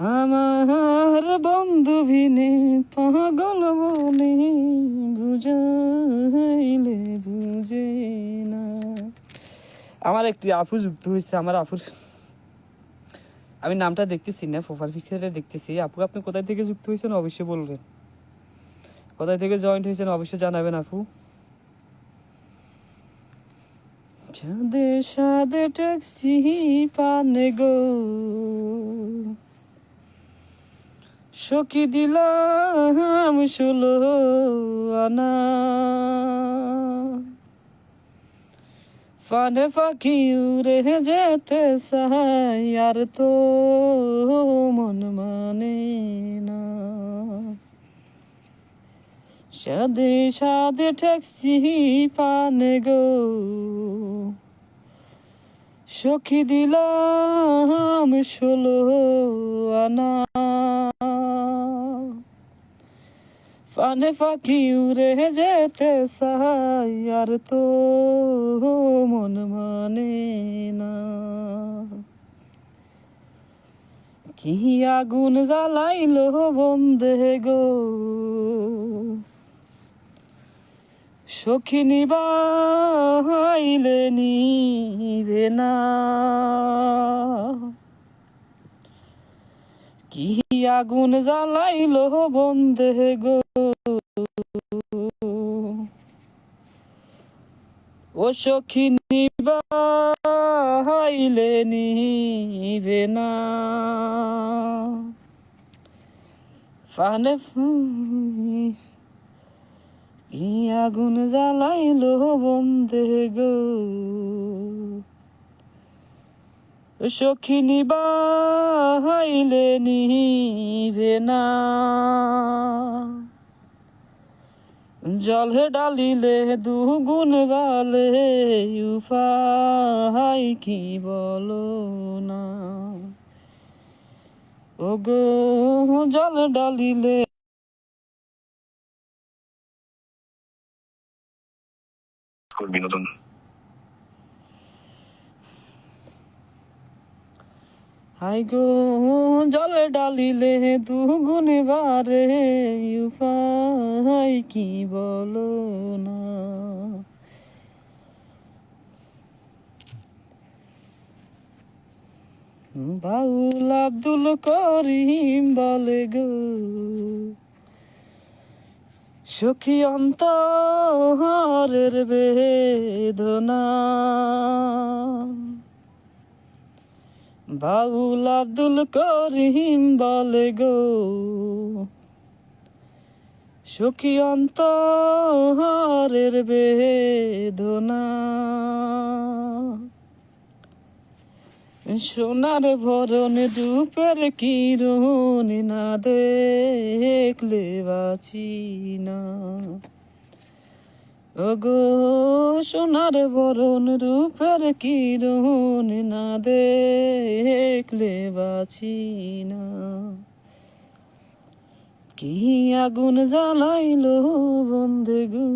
আমার বন্ধু ভিনে পাগল বলে বুঝাইলে বুঝে না। আমার একটি আপু যুক্ত হয়েছে, আমার আপুর আমি নামটা দেখতেছি না, প্রোফাইল পিকচারে দেখতেছি। আপু, আপনি কোথায় থেকে যুক্ত হয়েছেন অবশ্যই বলবেন। কোথায় থেকে জয়েন্ট হয়েছেন অবশ্যই জানাবেন আপু। চাঁদে সাদে ট্যাক্সি পানে গো। সখী আনা। পানে পাখি উড়ে যেতে চাই আর তো মন মানে না। সাদে সাদে ট্যাক্সি পানে গো। সখী দিলাম ষোলো আনা। পানে পাখি উড়ে যেতে চাই, আর তো মন মানে না। কি আগুন জ্বালাইলো বন্দে গো? সখিনী বাইলে নিবে না। কি আগুন জ্বালাইলো বন্দে গো? ও সখিনী বাইলে নিবে না। ফানে ই আগুন জ্বালাইলো বন্দে গো? সখিনী বাহাইলে নিবে না। জলে ডালিলে দুগুণ গালে উপায় কি বলো না? ও গো জল ডালিলে বিনোদন হাই গো, জলে ডালিলে দুগুণ বারে, উপায় কি বলো না? বাউল আব্দুল করিম বলে গো, সখী অন্তরের বেদনা। বাউল আব্দুল করিম বলে গো, সখী অন্তরের বেদনা। সোনার ভরণ রূপের কিরণ না দেখলে বাঁচি না। ওগো সোনার বরণ রূপের কিরণ না দেখলে বাঁচি না। কি আগুন জ্বালাইলো বন্ধে গো?